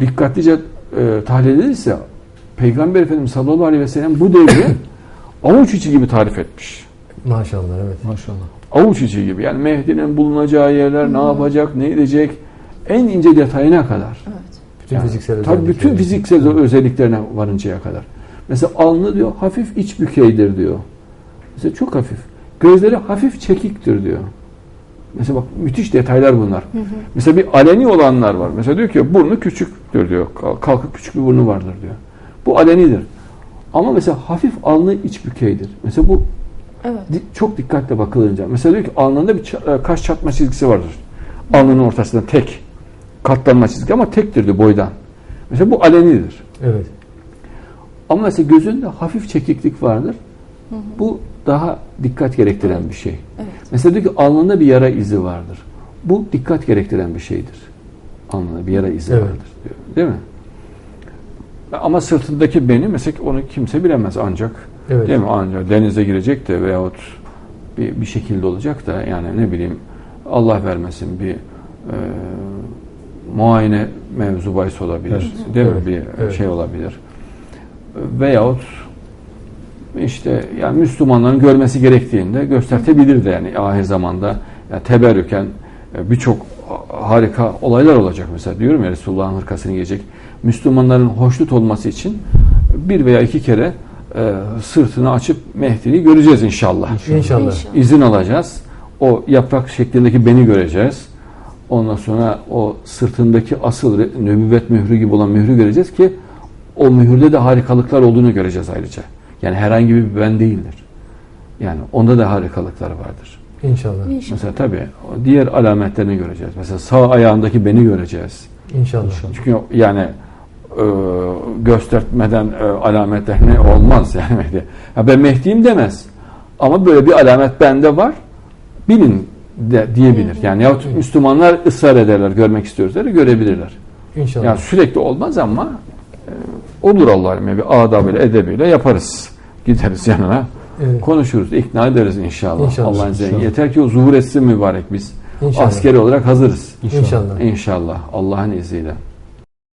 dikkatlice e, tahlil edilirse Peygamber Efendimiz sallallahu aleyhi ve sellem bu devri avuç içi gibi tarif etmiş. Maşallah evet. Maşallah. Avuç içi gibi. Yani Mehdi'nin bulunacağı yerler, ne yapacak, ne edecek en ince detayına kadar. Evet. Bütün Yani fiziksel Tabii bütün fiziksel özelliklerine varıncaya kadar. Mesela alnı diyor hafif iç bükeydir diyor. Mesela çok hafif. Gözleri hafif çekiktir diyor. Mesela bak müthiş detaylar bunlar. Mesela bir aleni olanlar var. Mesela diyor ki burnu küçüktür diyor. Kal- Kalkık küçük bir burnu vardır diyor. Bu alenidir. Ama mesela hafif alnı iç bükeydir. Mesela bu Evet. çok dikkatle bakılınca. Mesela diyor ki alnında bir e, kaş çatma çizgisi vardır. Alnının ortasında tek. Katlanma çizgi ama tektir diyor boydan. Mesela bu alenidir. Evet. Ama mesela gözünde hafif çekiklik vardır. Bu daha dikkat gerektiren bir şey. Evet. Mesela diyor ki alnında bir yara izi vardır. Bu dikkat gerektiren bir şeydir. Alnında bir yara izi Evet. vardır diyor. Değil mi? Ama sırtındaki beni mesela onu kimse bilemez ancak Evet. değil mi? Ancak denize girecek de veyahut bir, bir şekilde olacak da yani ne bileyim Allah vermesin bir e, muayene mevzu bahis olabilir. Değil Evet. mi? Bir Evet. şey olabilir. Veyahut işte yani Müslümanların görmesi gerektiğinde göstertebilir de yani ahir zamanda yani teberrüken e, birçok harika olaylar olacak mesela diyorum ya Resulullah'ın hırkasını giyecek. Müslümanların hoşnut olması için bir veya iki kere e, sırtını açıp Mehdi'yi göreceğiz inşallah. İnşallah. İnşallah. İzin alacağız. O yaprak şeklindeki beni göreceğiz. Ondan sonra o sırtındaki asıl nübüvvet mührü gibi olan mührü göreceğiz ki o mühürde de harikalıklar olduğunu göreceğiz ayrıca. Yani herhangi bir ben değildir. Yani onda da harikalıklar vardır. İnşallah. İnşallah. Mesela tabii o diğer alametlerini göreceğiz. Mesela sağ ayağındaki beni göreceğiz. İnşallah. Çünkü yani e, göstermeden e, alametlerini olmaz yani Mehdi. Ya ben Mehdi'yim demez. Ama böyle bir alamet bende var. Bilin de, diyebilir. Yani yahut Müslümanlar ısrar ederler, görmek istiyoruz der, görebilirler. İnşallah. Yani sürekli olmaz ama olur Allah'ım bir adabıyla, edebiyle yaparız. Gideriz yanına, Evet. konuşuruz, ikna ederiz inşallah. İnşallah, Allah'ın izniyle. Yeter ki o zuhur etsin mübarek biz. İnşallah. Askeri olarak hazırız. İnşallah. İnşallah Allah'ın izniyle.